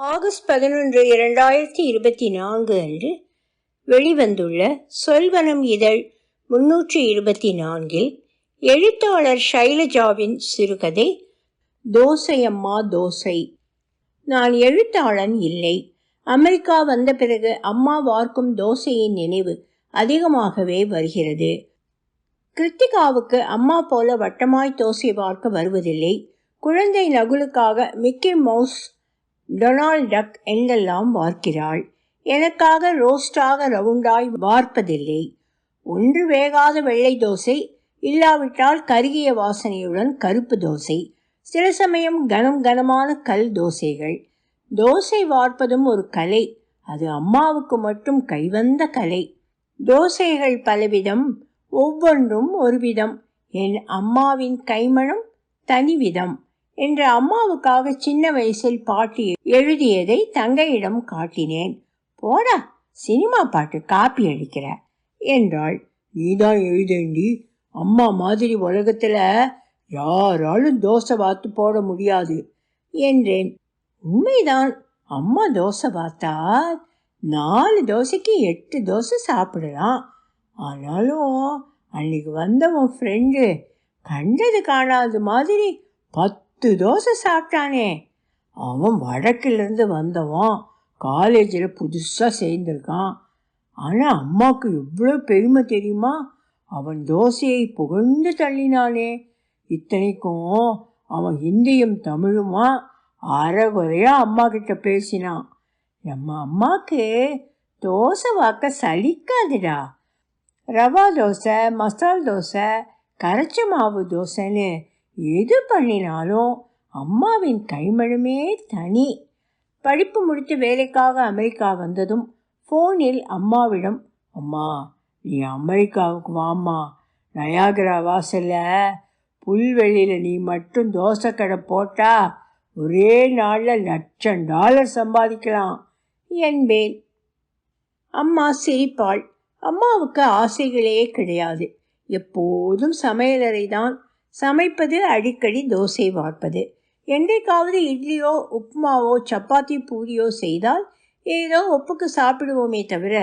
August பதினொன்று இரண்டாயிரத்தி இருபத்தி நான்கு அன்று வெளிவந்துள்ள சொல்வனம் இதழ் முன்னூற்றி இருபத்தி நான்கில் எழுத்தாளர் ஷைலஜாவின் சிறுகதை தோசையம்மா தோசை நான் எழுத்தாளன் இல்லை. அமெரிக்கா வந்த பிறகு அம்மா வார்க்கும் தோசையின் நினைவு அதிகமாகவே வருகிறது. கிருத்திகாவுக்கு அம்மா போல வட்டமாய் தோசை பார்க்க வருவதில்லை. குழந்தை நகுலுக்காக மிக்கி மவுஸ் டொனால்ட் டக் என்றெல்லாம் வார்க்கிறாள் எனக்காக ரோஸ்டாக ரவுண்டாய் வார்ப்பதில்லை ஒன்று வேகாத வெள்ளை தோசை இல்லாவிட்டால் கருகிய வாசனையுடன் கருப்பு தோசை. சில சமயம் கனம் கனமான கல் தோசைகள். தோசை வார்ப்பதும் ஒரு கலை அது அம்மாவுக்கு மட்டும் கைவந்த கலை. தோசைகள் பலவிதம் ஒவ்வொன்றும் ஒரு விதம். என் அம்மாவின் கைமணம் தனிவிதம் என்று அம்மாவுக்காக சின்ன வயசில் பாட்டி எழுதியதை தங்கையிடம் காட்டினேன். போடா சினிமா பாட்டு காப்பி அடிக்கிற என்றாள். நீதான் எழுதேண்டி. அம்மா மாதிரி உலகத்துல யாராலும் தோசை வாத்து போட முடியாது என்றேன். உண்மைதான். அம்மா தோசை பார்த்தா நாலு தோசைக்கு எட்டு தோசை சாப்பிடலாம். ஆனாலும் அன்னைக்கு வந்தவன் ஃப்ரெண்டு கண்டது காணாத மாதிரி பத்து பத்து தோசை சாப்பிட்டானே. அவன் வடக்கிலிருந்து வந்தவன் காலேஜில் புதுசாக சேர்ந்துருக்கான். ஆனால் அம்மாவுக்கு எவ்வளோ பெருமை தெரியுமா? அவன் தோசையை புகழ்ந்து தள்ளினானே. இத்தனைக்கும் அவன் ஹிந்தியும் தமிழுமா? அறகுறையாக அம்மா கிட்ட பேசினான். நம்ம அம்மாவுக்கு தோசை வாக்க சலிக்காதுடா. ரவா தோசை மசால் தோசை கரைச்ச மாவு தோசைன்னு எது பண்ணினாலும் அம்மாவின் கைமழுமே தனி. படிப்பு முடித்து வேலைக்காக அமெரிக்கா வந்ததும் ஃபோனில் அம்மாவிடம் அம்மா நீ அமெரிக்காவுக்கு வாம்மா. நயாகரா வாசலில் புல்வெளியில் நீ மட்டும் தோசை கடை போட்டா ஒரே நாளில் லட்சம் டாலர் சம்பாதிக்கலாம். என்பேன். அம்மா சிரிப்பாள். அம்மாவுக்கு ஆசைகளே கிடையாது. எப்போதும் சமையலறை தான் சமைப்பது அடிக்கடி தோசை வார்ப்பது. என்றைக்காவது இட்லியோ உப்புமாவோ சப்பாத்தி பூரியோ செய்தால் ஏதோ ஒப்புக்கு சாப்பிடுவோமே தவிர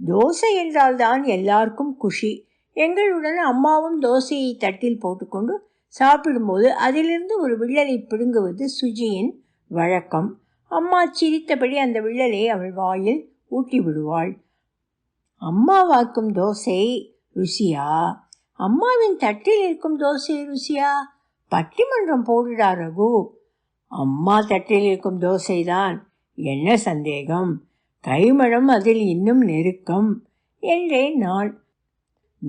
தோசை என்றால் தான் எல்லாருக்கும் குஷி. எங்களுடன் அம்மாவும் தோசையை தட்டில் போட்டுக்கொண்டு சாப்பிடும்போது அதிலிருந்து ஒரு வில்லலை பிடுங்குவது சுஜியின் வழக்கம். அம்மா சிரித்தபடி அந்த வில்லலை அவள் வாயில் ஊட்டி விடுவாள் அம்மா வாக்கும் தோசை ருசியா? அம்மாவின் தட்டில் இருக்கும் தோசை ருசியா? பட்டிமன்றம் போடுடா ரகு. அம்மா தட்டில் இருக்கும் தோசைதான். என்ன சந்தேகம்? கைமணம் அதில் இன்னும் நெருக்கம். என்றேன் நான்.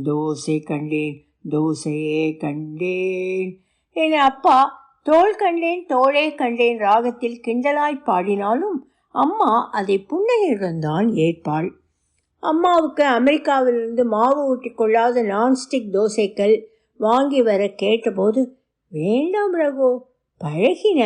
தோசை கண்டேன் தோசையே கண்டேன். என் அப்பா தோல் கண்டேன் தோளே கண்டேன். ராகத்தில் கிண்டலாய் பாடினாலும் அம்மா அதை புன்னகையுடன் தான் ஏற்பாள். அம்மாவுக்கு அமெரிக்காவிலிருந்து மாவு ஊட்டி கொள்ளாத நான்ஸ்டிக் தோசைகள் வாங்கி வர கேட்டபோது வேண்டாம் ரகு பழகின.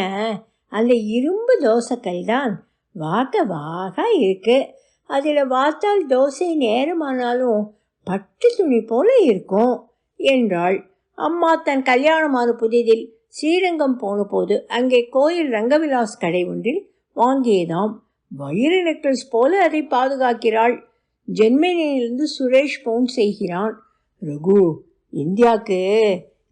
அந்த இரும்பு தோசைக்கல் தான் வாக்க வாக இருக்கு. அதில் வாத்தால் தோசை நேரமானாலும் பட்டு துணி போல இருக்கும் என்றாள். அம்மா தன் கல்யாணமான புதிதில் ஸ்ரீரங்கம் போன போது அங்கே கோயில் ரங்கவிலாஸ் கடை ஒன்றில் வாங்கியதாம். வயிறு நெக்லஸ் போல அதை பாதுகாக்கிறாள். ஜெர்மனியிலிருந்து சுரேஷ் ஃபோன் செய்கிறான். ரகு இந்தியாவுக்கு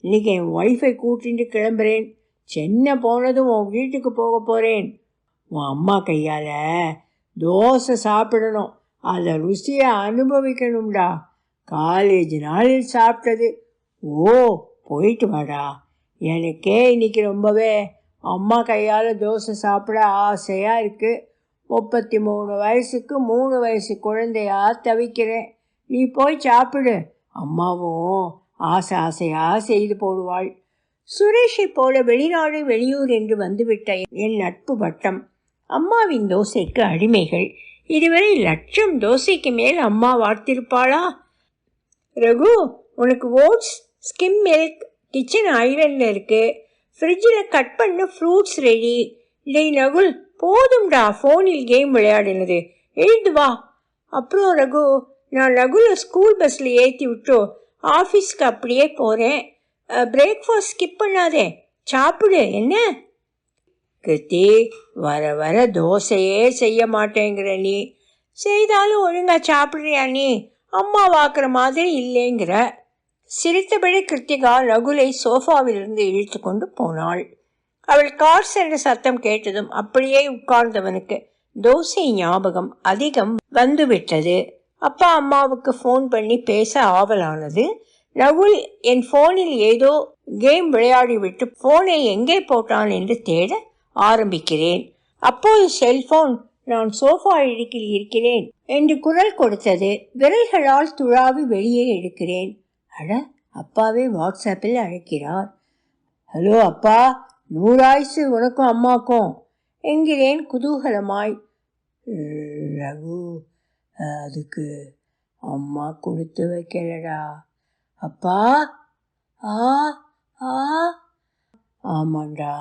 இன்னைக்கு என் ஒய்ஃபை கூட்டிகிட்டு கிளம்புறேன். சென்னை போனதும் உன் வீட்டுக்கு போக போகிறேன் உன் அம்மா கையால் தோசை சாப்பிடணும். அதை ருசியை அனுபவிக்கணும்டா. காலேஜ் நாளில் சாப்பிட்டது. ஓ போயிட்டு வாடா. எனக்கே இன்னைக்கு ரொம்பவே அம்மா கையால் தோசை சாப்பிட ஆசையாக இருக்குது முப்பத்தி மூணு வயசுக்கு மூணு வயசு குழந்தையா தவிக்கிறேன். நீ போய் சாப்பிடு. அம்மாவும் ஆசை ஆசையாக செய்து போடுவாள். சுரேஷை போல வெளிநாடு வெளியூர் என்று வந்துவிட்ட என் நட்பு வட்டம். அம்மாவின் தோசைக்கு அடிமைகள். இதுவரை லட்சம் தோசைக்கு மேல் அம்மா வார்த்திருப்பாளா? ரகு உனக்கு ஓட்ஸ் ஸ்கிம் மில்க் கிச்சன் ஐலண்டில் இருக்குது ஃப்ரிட்ஜில் கட் பண்ண ஃப்ரூட்ஸ் ரெடி. டெய் நகுல் போதும்டா ஃபோனில் கேம் விளையாடினது. எழுந்து வா. அப்புறம் ரகு நான் ரகுல ஸ்கூல் பஸ்ஸில் ஏற்றி விட்டு ஆஃபீஸ்க்கு அப்படியே போகிறேன் பிரேக்ஃபாஸ்ட் ஸ்கிப் பண்ணாதே. சாப்பிடு என்ன? கிருத்தி வர வர தோசையே செய்ய மாட்டேங்கிற நீ. செய்தாலும் ஒழுங்கா சாப்பிட்றியா நீ? அம்மா வாக்குற மாதிரி இல்லைங்கிற. சிரித்தபடி கிருத்திகா ரகுலை சோஃபாவிலிருந்து இழுத்து கொண்டு போனாள். அவள் கார் சென்ற சத்தம் கேட்டதும் அப்படியே உட்கார்ந்தவனுக்கு தோசை ஞாபகம் அதிகம் வந்துவிட்டது. அப்பா அம்மாவுக்கு ஃபோன் பண்ணி பேச ஆவலானது. ரகுல் என் ஃபோனில் ஏதோ கேம் விளையாடிவிட்டு ஃபோனை எங்கே போட்டான் என்று தேட ஆரம்பிக்கிறேன். அப்போது செல்போன் நான் சோஃபா இடுக்கில் இருக்கிறேன் என்று குரல் கொடுத்தது. விரல்களால் துழாவி வெளியே எடுக்கிறேன். அட அப்பாவே வாட்ஸ்அப்பில் அழைக்கிறார். ஹலோ அப்பா. நூறாயுசு உனக்கும் அம்மாக்கும். என்கிறேன் குதூகலமாய். ரகு அதுக்கு அம்மா கொடுத்து வைக்கலடா. அப்பா ஆ ஆ. ஆமாண்டா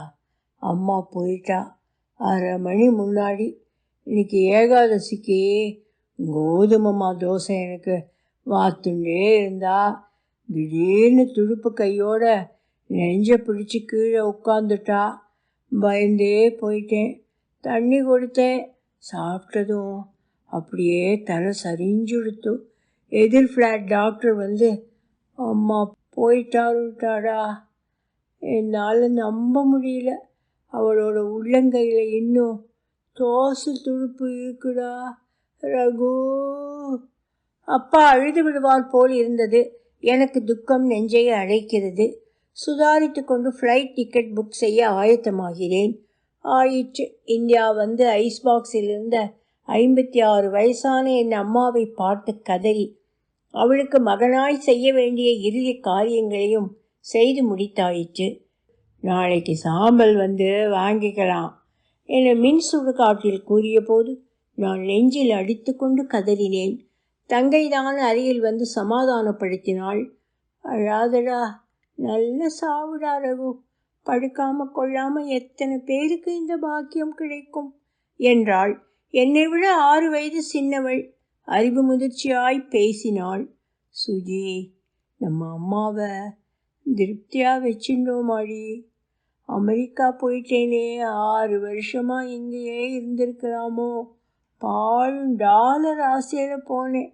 அம்மா போயிட்டா. அரை மணி முன்னாடி இன்னைக்கு ஏகாதசிக்கு கோதுமம்மா தோசை எனக்கு. வாத்துண்டே இருந்தா திடீர்னு துடுப்பு கையோட நெஞ்ச பிடிச்சி கீழே உட்காந்துட்டா பயந்தே போயிட்டேன். தண்ணி கொடுத்தேன். சாப்பிட்டதும் அப்படியே தலை சரிஞ்சுடுத்து. எதிர் ஃப்ளாட் டாக்டர் வந்து அம்மா போயிட்டாருட்டாடா. என்னால் நம்ப முடியல. அவளோட உள்ளங்கையில் இன்னும் தோசு துடுப்பு இருக்குடா. ரகு. அப்பா அழுது விடுவார் போல் இருந்தது. எனக்கு துக்கம் நெஞ்சையை அழைக்கிறது சுதாரித்து கொண்டு ஃப்ளைட் டிக்கெட் புக் செய்ய ஆயத்தமாகிறேன். ஆயிற்று. இந்தியா வந்து ஐஸ் பாக்ஸில் இருந்த ஐம்பத்தி ஆறு வயசான என் அம்மாவை பார்த்து கதறி அவளுக்கு மகனாய் செய்ய வேண்டிய இறுதி காரியங்களையும் செய்து முடித்தாயிற்று. நாளைக்கு சாம்பல் வந்து வாங்கிக்கலாம் என மின் சுடுகாட்டில் கூறிய போது நான் நெஞ்சில் அடித்து கொண்டு கதறினேன். தங்கைதான் அருகில் வந்து சமாதானப்படுத்தினாள். அழாதடா நல்ல சாவுடா ரகு. படுக்காம கொள்ளாம எத்தனை பேருக்கு இந்த பாக்கியம் கிடைக்கும்? என்றாள். என்னை விட ஆறு வயது சின்னவள். அறிவு முதிர்ச்சியாய் பேசினாள். சுஜி நம்ம அம்மாவை திருப்தியா வச்சுட்டோமாடி அமெரிக்கா போயிட்டேனே. ஆறு வருஷமா இங்கேயே இருந்திருக்கலாமோ? பாலும் டாலர் ஆசையில் போனேன்.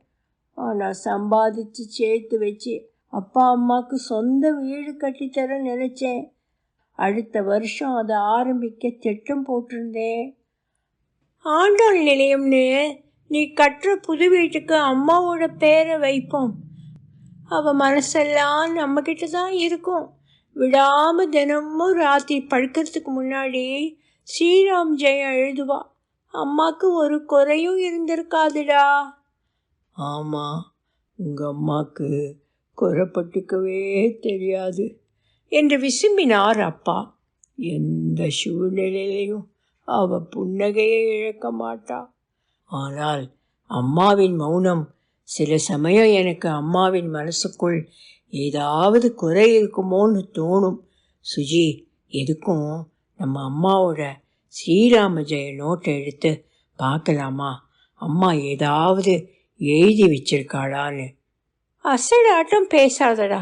ஆனால் சம்பாதிச்சு சேர்த்து வச்சு அப்பா அம்மாவுக்கு சொந்த வீடு கட்டித்தர நினச்சேன். அடுத்த வருஷம் அதை ஆரம்பிக்க திட்டம் போட்டிருந்தேன். ஆண்டாள் நிலையம்னு நீ கட்டுற புது வீட்டுக்கு அம்மாவோட பேரை வைப்போம். அவள் மனசெல்லாம் நம்மக்கிட்ட தான் இருக்கும். விடாமல் தினமும் ராத்திரி படுக்கிறதுக்கு முன்னாடி ஸ்ரீராம் ஜெயம் எழுதுவா. அம்மாவுக்கு ஒரு குறையும் இருந்திருக்காதுடா. ஆமாம் உங்கள் அம்மாவுக்கு குறைப்பட்டுக்கவே தெரியாது என்று விசும்பினார் அப்பா. எந்த சூழ்நிலையிலையும் அவ புன்னகையை இழக்க மாட்டா. ஆனால் அம்மாவின் மௌனம் சில சமயம் எனக்கு அம்மாவின் மனசுக்குள் ஏதாவது குறை இருக்குமோன்னு தோணும். சுஜி எதுக்கும் நம்ம அம்மாவோட ஸ்ரீராம ஜெய நோட்டை எடுத்து பார்க்கலாமா? அம்மா ஏதாவது எழுதி வச்சிருக்காளான்னு. அசடாட்டம் பேசாதடா.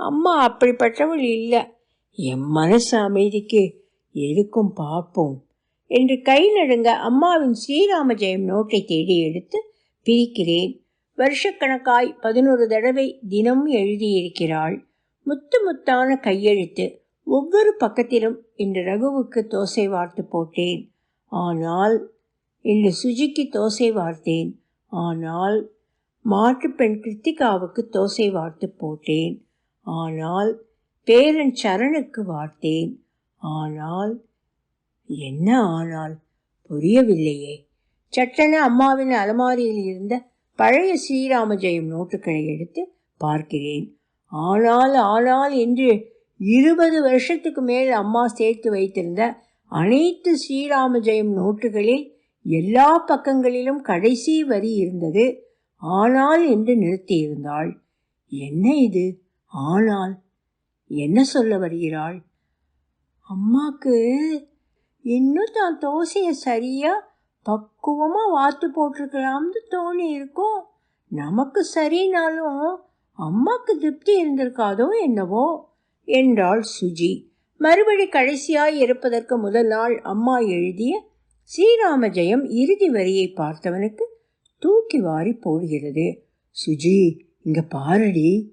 அம்மா அப்படிப்பட்டவள் இல்லை. என் மனசு அமைதிக்கு எதுக்கும் பார்ப்போம் என்று கை நடுங்க அம்மாவின் ஸ்ரீராம ஜெயம் நோட்டை தேடி எடுத்து பிரிக்கிறேன். வருஷக்கணக்காய் பதினொரு தடவை தினம் எழுதியிருக்கிறாள். முத்து முத்தான கையெழுத்து ஒவ்வொரு பக்கத்திலும் இன்று ரகுவுக்கு தோசை வார்த்து போட்டேன். ஆனால் இன்று சுஜிக்கு தோசை வார்த்தேன். ஆனால் மாற்றுப்பெண் கிருத்திகாவுக்கு தோசை வார்த்து போட்டேன். ஆனால் பேரன் சரணுக்கு வார்த்தேன். ஆனால் என்ன ஆனால்? புரியவில்லையே. சட்டென அம்மாவின் அலமாரியில் இருந்த பழைய ஸ்ரீராம ஜெயம் நோட்டுகளை எடுத்து பார்க்கிறேன். ஆனால் ஆனால் என்று இருபது வருஷத்துக்கு மேல் அம்மா சேர்த்து வைத்திருந்த அனைத்து ஸ்ரீராம ஜெயம் நோட்டுகளில் எல்லா பக்கங்களிலும் கடைசி வரி இருந்தது. ஆனால் என்று நிறுத்தியிருந்தாள். என்ன இது? ஆனால் என்ன சொல்ல வருகிறாள்? அம்மாக்கு இன்னும் தான் தோசையை சரியாக பக்குவமாக வாத்து போட்டிருக்கலாம்னு தோணி இருக்கும் நமக்கு சரினாலும் அம்மாக்கு திருப்தி இருந்திருக்காதோ என்னவோ? என்றாள் சுஜி. மறுபடி கடைசியாய் இருப்பதற்கு முதல் நாள் அம்மா எழுதிய ஸ்ரீராம ஜெயம் இறுதி வரியை பார்த்தவனுக்கு தூக்கி வாரி போடுகிறது. சுஜி இங்க பாரடி.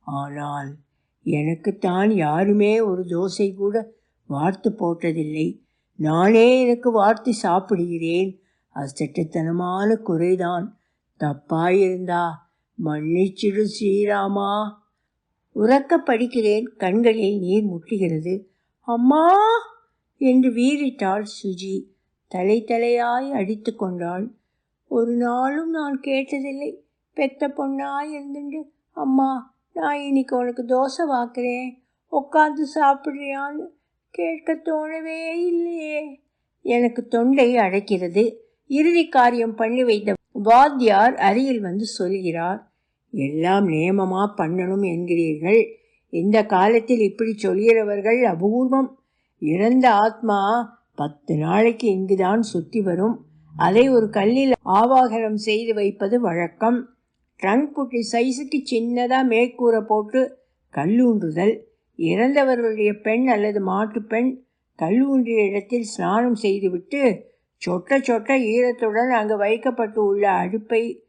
ஆனால் எனக்குத்தான் யாருமே ஒரு தோசை கூட வார்த்து போட்டதில்லை. நானே எனக்கு வார்த்து சாப்பிடுகிறேன். அது சட்டத்தனமான குறைதான். தப்பாயிருந்தா மன்னிச்சிடு ஸ்ரீராமா. உறக்க படிக்கிறேன் கண்களில் நீர் முட்டுகிறது. அம்மா! என்று வீறிட்டாள் சுஜி. தலை தலையாய் அடித்து கொண்டாள். ஒரு நாளும் நான் கேட்டதில்லை. பெத்த பொண்ணாய் இருந்துட்டு அம்மா நான் இன்னைக்கு உனக்கு தோசை வாக்குறேன். உட்காந்து சாப்பிட்றியான்னு கேட்க தோணவே இல்லையே. எனக்கு தொண்டை அடைக்கிறது. இறுதி காரியம் பண்ணி வைத்த வாத்தியார் அருகில் வந்து சொல்கிறார் எல்லாம் நியமமாக பண்ணணும் என்கிறீர்கள். இந்த காலத்தில் இப்படி சொல்கிறவர்கள் அபூர்வம். இறந்த ஆத்மா பத்து நாளைக்கு இங்குதான் சுற்றி வரும். அதை ஒரு கல்லில் ஆவாகனம் செய்து வைப்பது வழக்கம். ட்ரங்க் புட்டி சைஸுக்கு சின்னதாக மேற்கூரை போட்டு கல்லூன்றுதல். இறந்தவர்களுடைய பெண் அல்லது மாட்டுப் பெண் கல்லூன்றிய இடத்தில் ஸ்நானம் செய்துவிட்டு சொட்ட சொட்ட ஈரத்துடன் அங்கு வைக்கப்பட்டு உள்ள அடுப்பை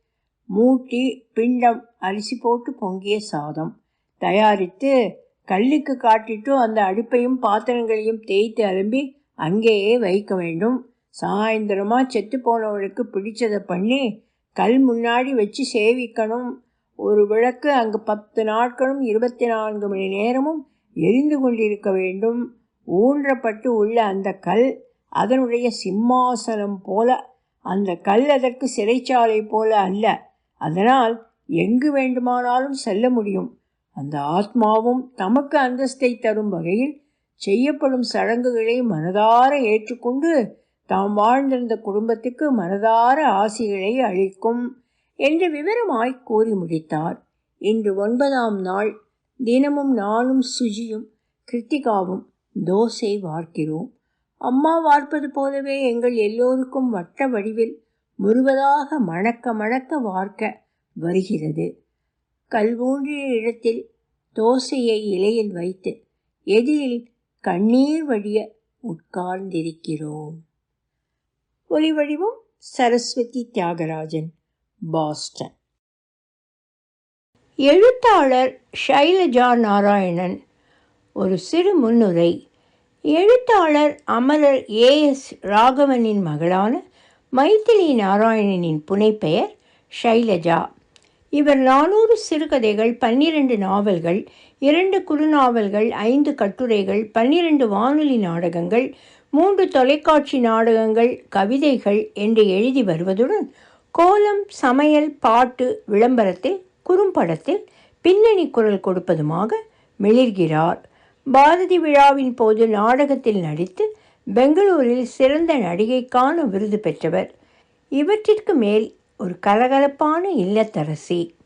மூட்டி பிண்டம் அரிசி போட்டு பொங்கிய சாதம். தயாரித்து கல்லுக்கு காட்டிட்டு அந்த அடுப்பையும் பாத்திரங்களையும் தேய்த்து அலம்பி அங்கேயே வைக்க வேண்டும். சாயந்தரமாக செத்து போனவளுக்கு பிடிச்சதை பண்ணி கல் முன்னாடி வச்சு சேவிக்கணும். ஒரு விளக்கு அங்கு பத்து நாட்களும் இருபத்தி நான்கு மணி நேரமும் எரிந்து கொண்டிருக்க வேண்டும். ஊன்றப்பட்டு உள்ள அந்த கல் அதனுடைய சிம்மாசனம் போல அந்த கல் அதற்கு சிறைச்சாலை போல அல்ல. அதனால் எங்கு வேண்டுமானாலும் செல்ல முடியும். அந்த ஆத்மாவும் தமக்கு அந்தஸ்தை தரும் வகையில் செய்யப்படும் சடங்குகளை மனதார ஏற்றுக்கொண்டு தாம் வாழ்ந்திருந்த குடும்பத்துக்கு மனதார ஆசிகளை அளிக்கும் என்று விவரமாய் கூறி முடித்தார். இன்று ஒன்பதாம் நாள். தினமும் நானும் சுஜியும் கிருத்திகாவும் தோசை வார்க்கிறோம். அம்மா வார்ப்பது போலவே எங்கள் எல்லோருக்கும் வட்ட வடிவில் முழுவதாக மணக்க மணக்க வார்க்க வருகிறது. கல்வூன்றிய இடத்தில் தோசையை இலையில் வைத்து எதிரில் கண்ணீர் வடிய உட்கார்ந்திருக்கிறோம். ஒலி வடிவம் சரஸ்வதி தியாகராஜன் பாஸ்டன். எழுத்தாளர் ஷைலஜா நாராயணன் ஒரு சிறு முன்னுரை. எழுத்தாளர் அமரர் ஏஎஸ் ராகவனின் மகளான மைத்திலி நாராயணனின் புனைப்பெயர் ஷைலஜா. இவர் நானூறு சிறுகதைகள் பன்னிரண்டு நாவல்கள் இரண்டு குறுநாவல்கள் ஐந்து கட்டுரைகள் பன்னிரண்டு வானொலி நாடகங்கள் மூன்று தொலைக்காட்சி நாடகங்கள் கவிதைகள் என்று எழுதி வருவதுடன் கோலம் சமையல் பாட்டு விளம்பரத்தில் குறும்படத்தில் பின்னணி குரல் கொடுப்பதுமாக மிளிர்கிறார். பாரதி விழாவின் போது நாடகத்தில் நடித்து பெங்களூரில் சிறந்த நடிகைக்கான விருது பெற்றவர். இவற்றிற்கு மேல் ஒரு கலகலப்பான இல்லத்தரசி.